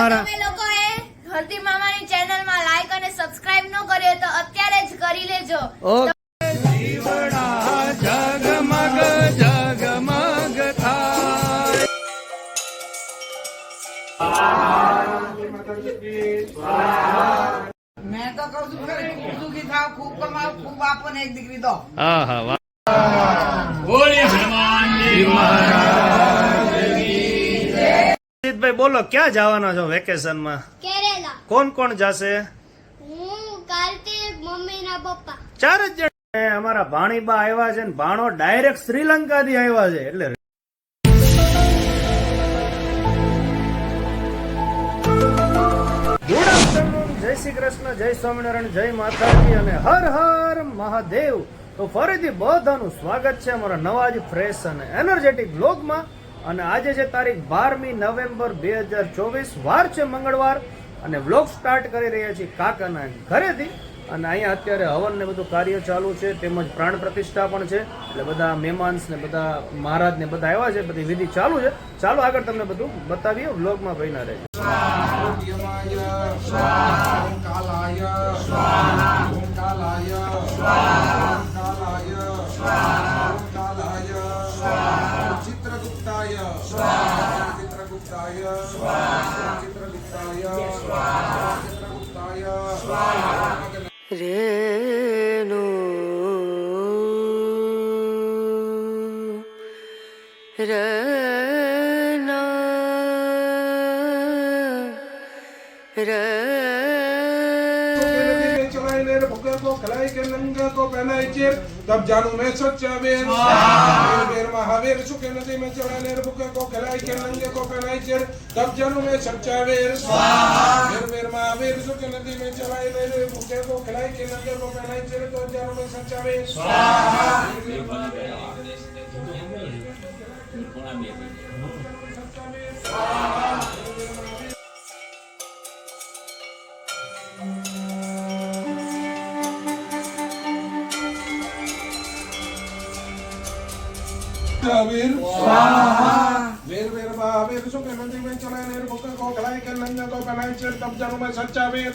અમારા તમે લોકોએ હરતી મામાની ચેનલમાં લાઈક અને સબસ્ક્રાઇબ ન કર્યો તો અત્યારે જ કરી લેજો. ઓકે. જગમગ જગમગ થાય મેં તો કઉ છું ખૂબ સુખી થાવ ખૂબ કમાવ ખૂબ આપો ને એક દીકરી દો હા હા બોલો ક્યાં જવાના છો વેકેશનમાં? કેરેલા. કોણ કોણ જશે? હું કાર્તિક મમ્મી ના પપ્પા. ચાર જ જણ અમારા ભાણીબા આવ્યા છે ને ભાણો ડાયરેક્ટ શ્રીલંકા થી આવ્યા છે. એટલે જય શ્રી કૃષ્ણ જય સ્વામિનારાયણ જય માતાજી અને હર હર મહાદેવ. તો ફરીથી બધાનું સ્વાગત છે અમારા નવા જ ફ્રેશ અને એનર્જેટિક બ્લોગમાં અને આજે છે તારીખ બારમી નવેમ્બર બે હજાર ચોવીસ, વાર છે મંગળવાર, અને વ્લોગ સ્ટાર્ટ કરી રહ્યા છીએ કાકાના ઘરેથી. અને અહીંયા અત્યારે હવન ને બધું કાર્ય ચાલુ છે, તેમજ પ્રાણ પ્રતિષ્ઠા પણ છે. એટલે બધા મહેમાન્સ ને બધા મહારાજ ને બધા આવ્યા છે, બધી વિધિ ચાલુ છે. ચાલો આગળ તમને બધું બતાવીએ વ્લોગમાં ભયના રહેજો. સ્વાહા में चलाए ले भुगे को खलाई के नंगे को पहनाई चिर तब जानू मैं सच्चा वीर वीर वीर महावीर सुखे नदी में चलाए ले भुगे को खलाई के नंगे को पहनाई चिर तब जानू मैं सच्चा वीर वीर वीर महावीर सुखे नदी में चलाए ले भुगे को खलाई के नंगे को पहनाई चिर तब जानू मैं सच्चा वीर वीर वीर वीर महावीर सुखे नदी में चलाए ले भुगे को खलाई के नंगे को पहनाई चिर तब जानू मैं सच्चा वीर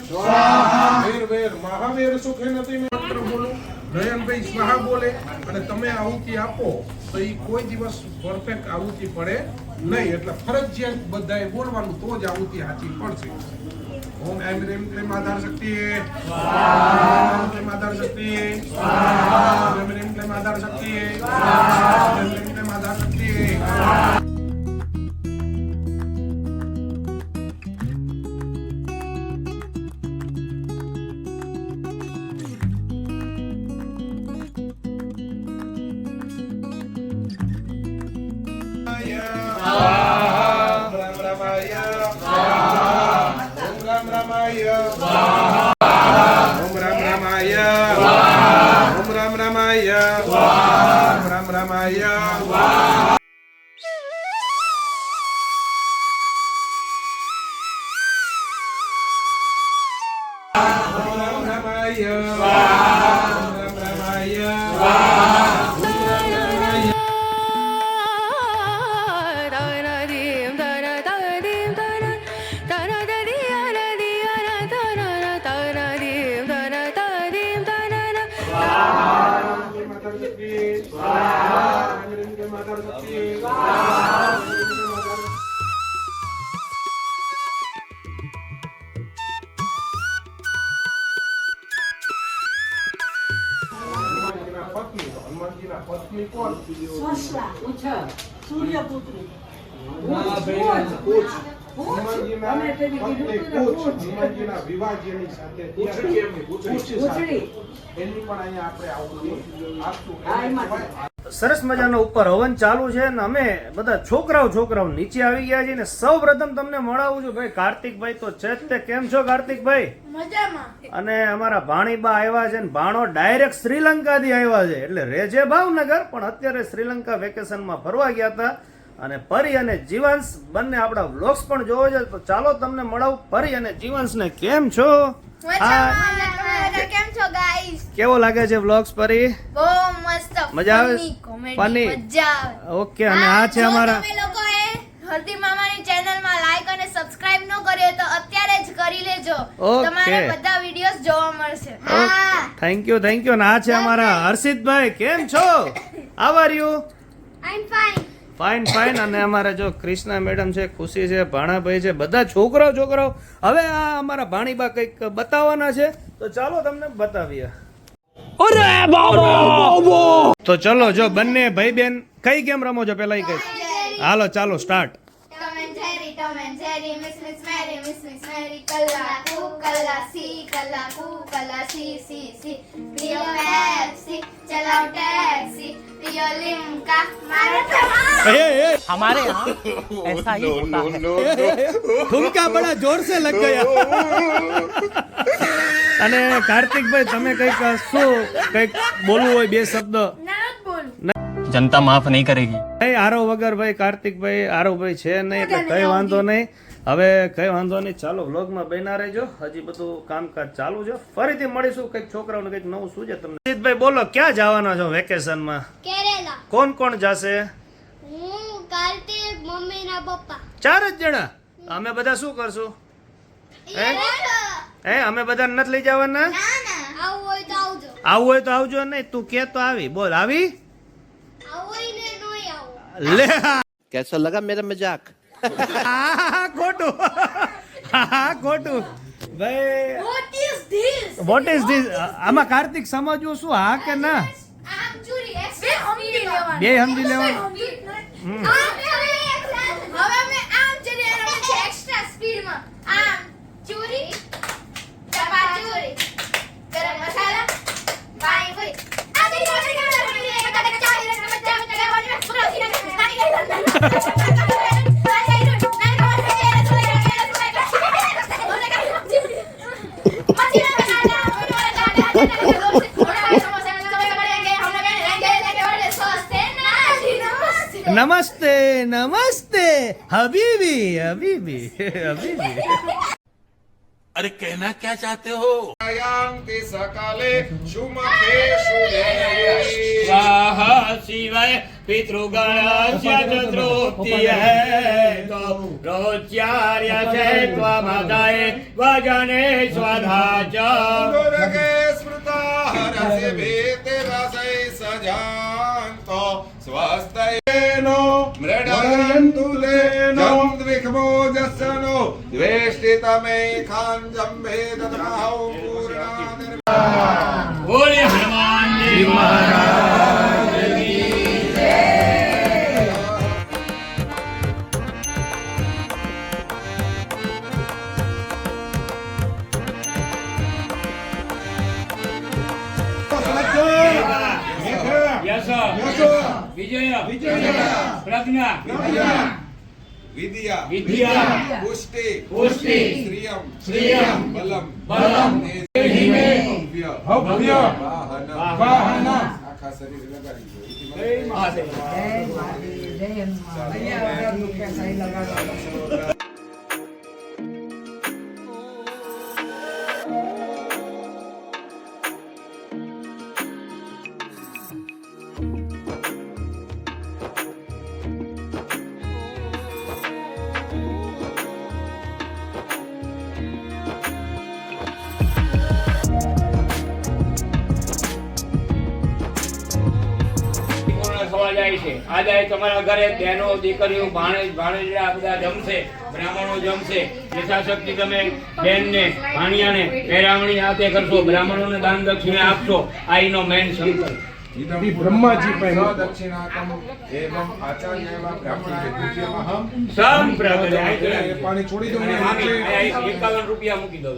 વીર વીર મહાવીર સુખે નથી મેં મંત્ર બોલું નયનભાઈ સ્વાહા બોલે અને તમે આહુતિ આપો તો એ કોઈ દિવસ પરફેક્ટ આહુતિ પડે નહીં એટલે ફરજિયાત બધાએ બોલવાનું તો જ આહુતિ સાચી પડશે ઓમ એમ રેમ ક્લેમ આધાર શક્તિ ઓમ ક્લેમ આધાર શક્તિ ઓમ એમ રેમ ક્લેમ આધાર શક્તિ ઓમ એમ રેમ ક્લેમ આધાર શક્તિ રામ રામાય ઓમ તો હનુમાનજીના પત્ની કોણ હનુમાનજીના હનુમાનજીના વિવાહ જેની સાથે. એની પણ અહીંયા આપણે આવું આપશું સરસ મજાનો ઉપર હવન ચાલુ છે ને અમે બધા છોકરાઓ છોકરાઓ નીચે આવી ગયા છીએ ને સૌ પ્રથમ તમને મળાવું છું. ભાઈ કાર્તિકભાઈ તો છે જ તે. કેમ છો કાર્તિકભાઈ? મજામાં. અને અમારા ભાણીબા આવ્યા છે ને ભાણો ડાયરેક્ટ શ્રીલંકા થી આવ્યા છે. એટલે રેજે ભાવનગર પણ અત્યારે શ્રીલંકા વેકેશનમાં ફરવા ગયા હતા. અને પરી અને જીવાંશ બંને આપણા વ્લોગ્સ પણ જોવો છે. તો ચાલો તમને મળાવું. પરી અને જીવંશ ને કેમ છો? કેવો લાગે છે વ્લોગ્સ પરી બહુ મસ્ત મજા આવે? funny comedy, Funny? મજા આવે. ઓકે અને આ છે અમારા તમે લોકોએ હરતી મામાની ચેનલમાં લાઈક અને સબસ્ક્રાઇબ ન કર્યો તો અત્યારે જ કરી લેજો. તમારે બધા વિડીયોઝ જોવા મળશે. હા. થેન્ક યુ થેન્ક યુ ને આ છે અમારા હર્ષિતભાઈ. કેમ છો? Are you I am fine fine fine અને અમારા જો ક્રિષ્ના મેડમ છે ખુશી છે ભાણાભાઈ છે બધા છોકરાઓ છોકરાઓ હવે આ અમારા ભાણીબા કંઈક બતાવવાના છે. તો ચાલો તમને બતાવીએ. તો ચલો જો બંને ભાઈ બેન કઈ ગેમ રમો છો પેલા ઈ કઈ હાલો ચાલો start Tom and Jerry Tom and Jerry miss miss Mary miss miss Mary Kalla કુ કલ્લા સી કલ્લા કુ Kalla C C C પિયો Pepsi ચલાઓ taxi પિયો Limca મારો ए, ए, हमारे यहाँ ऐसा ही होता है ठुमका बड़ा जोर से लग गया અને કાર્તિકભાઈ તમે કઈક શું કઈક બોલવું હોય બે શબ્દ जनता माफ नहीं करेगी નહીં આરો વગર ભાઈ કાર્તિકભાઈ આરોભાઈ છે નહીં એટલે કઈ વાંધો નહીં હવે કઈ વાંધો નહીં ચાલો વ્લોગમાં બન્યા રહેજો હજી બધું કામકાજ ચાલુ છે ફરીથી મળીશું કંઈક છોકરાઓને કંઈક નવું શું છે તમને અજીતભાઈ બોલો ક્યાં જવાના છો વેકેશનમાં કેરેલા કોણ કોણ જશે હું કાર્તિક મમ્મી ના પપ્પા ચાર જ જણા અમે બધા શું કરશું હે હે અમે બધા નથી લઈ જવાના આવું હોય તો આવજો આવું હોય તો આવજો નહીં તું કે તો આવી બોલ આવી આવું હોય ને નોય આવો લે कैसा लगा मेरा मजाक આ ખોટું આ ખોટું ભાઈ what is this what is this આમાં કાર્તિક સમજવું શું હા કે ના આમ ચૂરી બે સમજી લેવાનું બે સમજી લેવાનું હમ. હવે અમે આમ ચડી રહ્યા છે એક્સ્ટ્રા સ્પીડમાં આમ ચૂરી ચપા ચૂરી ગરમ મસાલા પાણીપુરી આ ચડી આ ચડી આ ચડી આ ચડી ચાલી રહ્યા બચ્ચા બચ્ચા ગાવાની પ્રોસીન નાની નમસ્તે નમસ્તે नमस्ते। हबीबी हबीबी हबीबी। अरे कहना क्या चाहते हो? सकाले शिवाय पितृगणश्चतुर्भुक्तियोचार्यमदाय तो वजने स्वधा च स्मृता हरसि ಸ್ವಸ್ತಯೇನೋ ಮೃಡಯಂತುಲೇನೋ ದ್ವಿಗ್ಭೋಜಸ್ಸನೋ ದ್ವೇಷ್ಟಿತಮೇ ಖಾಂಜಂಭೇ ದದಮಹೌ ಪೂರ್ಣಾನಿರ್ಮಾ ಗೋಳಿ ಹನುಮಾನ್ ಜೀವ విద్య పుష్టి పుష్టి శ్రియం శ్రియం బలం బలం దేహిమే భవ్య భవ్య వాహన వాహన ఆఖా శరీర లగాయి జై మహాదేవ్ జై మహాదేవ్ జై మహాదేవ్ भैया अगर मुख्य सही लगा છે. આજે તમારા ઘરે બહેનો દીકરીઓ ભાણેજ ભાણેજડા બધા જમશે. બ્રાહ્મણો જમશે. યથાશક્તિ તમે બહેનને ભાણિયાને પહેરાવણી હાથે કરશો. બ્રાહ્મણોને દાન દક્ષિણા આપશો. આ એનો મેન સંકલ્પ. પાણી છોડી દો એકાવન રૂપિયા મૂકી દો.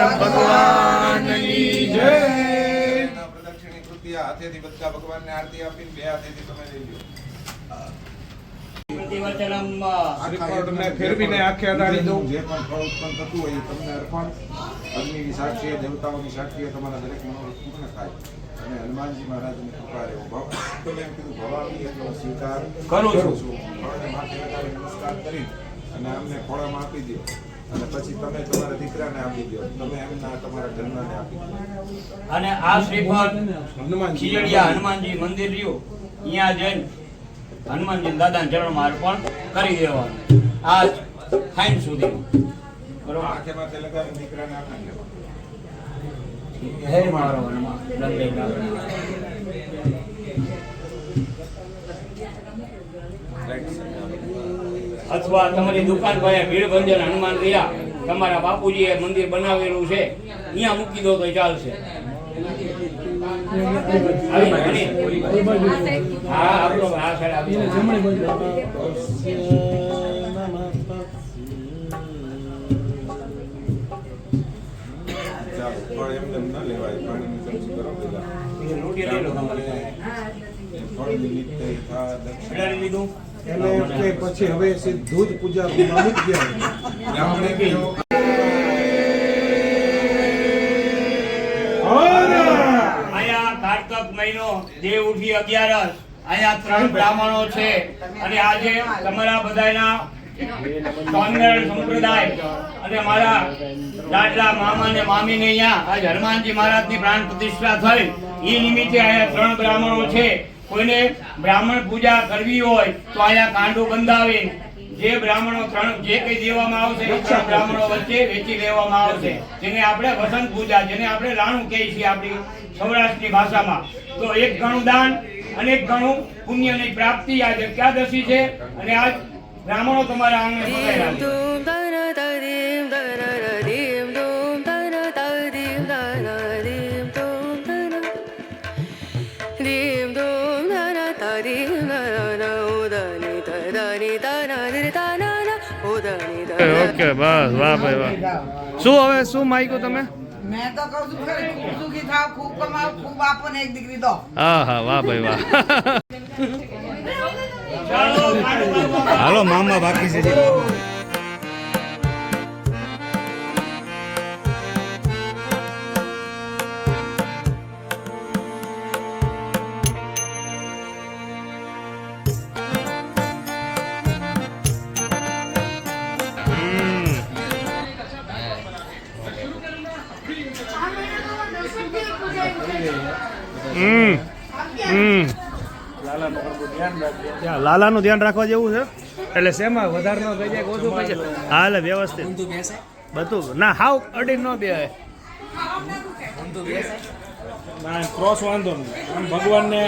ધડ ભગવાનની જય. પ્રદક્ષિણી કૃતિ હાથેથી બધા ભગવાનને આરતી આપીને બે હાથેથી તમે લઈ લો સ્વીકાર કરું છું. નમસ્કાર કરી અને અમને ખોળામાં આપી દો અને પછી તમે તમારા દીકરાને આપી દો તમે એમના તમારા ઘરનાને આપી દો અને આ શ્રીફળ હનુમાન ખીજડીયા હનુમાનજી મંદિર રહ્યું. અહીંયા જઈને હનુમાનજી દાદાના ચરણમાં અર્પણ કરી દેવાનું. આ ફાઇન સુધી બરોબર? માથે માથે લગાવી દીકરાને આપી દો હે મારો હનુમાન અથવા તમારી દુકાન પાસે ભીડભંજન હનુમાન રહ્યા તમારા બાપુજીએ મંદિર બનાવેલું છે અહીંયા મૂકી દો તો ચાલશે? હા આપણો આ સાઈડ આપજો. ચાલો ફળ એમને એમ લેવાય પાણીની ચમચી કરો પેલા એ લૂંટી લેલો તમારે એ ફળ નિમિત્તે યથા દક્ષિણા ઉડાડી એટલે પછી હવે સીધું જ પૂજા મૂકી ગયા બ્રાહ્મણે કહ્યું, અહીંયા કારતક મહિનો દેવ ઉઠી અગિયારસ અહીંયા ત્રણ બ્રાહ્મણો છે. અને આજે તમારા બધાના સ્વામિનારાયણ સંપ્રદાય અને મારા મામા ને મામી ને અહીંયા આજ હનુમાનજી મહારાજની પ્રાણ પ્રતિષ્ઠા થઈ. એ નિમિત્તે અહીંયા ત્રણ બ્રાહ્મણો છે. કોઈને બ્રાહ્મણ પૂજા કરવી હોય તો અહીંયા કાંડો બંધાવી, જે બ્રાહ્મણો ત્રણ, જે કઈ દેવામાં આવશે બ્રાહ્મણો વચ્ચે વેચી લેવામાં આવશે જેને આપણે વસંત પૂજા, જેને આપણે રાણું કહીએ છીએ આપણી સૌરાષ્ટ્રની ભાષામાં તો એક ગણું દાન અને એક ગણું પુણ્યની પ્રાપ્તિ આજે એકાદશી છે અને આજ બ્રાહ્મણો તમારા આંગણે. ઓકે બસ વાહ ભાઈ વાહ. શું હવે શું માગ્યું તમે? મેં તો કહું છું ખરી ખૂબ સુખી થાવ ખૂબ કમાવ ખૂબ આપો ને એક દીકરી દો હા હા વાહ ભાઈ વાહ. હાલો મામા બાકી છે. હમ. હમ. લાલાનું ધ્યાન રાખવા જેવું છે? એટલે શેમાં? વધારે ન થઈ જાય ઓછું થઈ જાય હા એટલે વ્યવસ્થિત બધું? ના હાવ અડી ન બે. ક્રોસ વાંધો નહીં. આમ ભગવાનને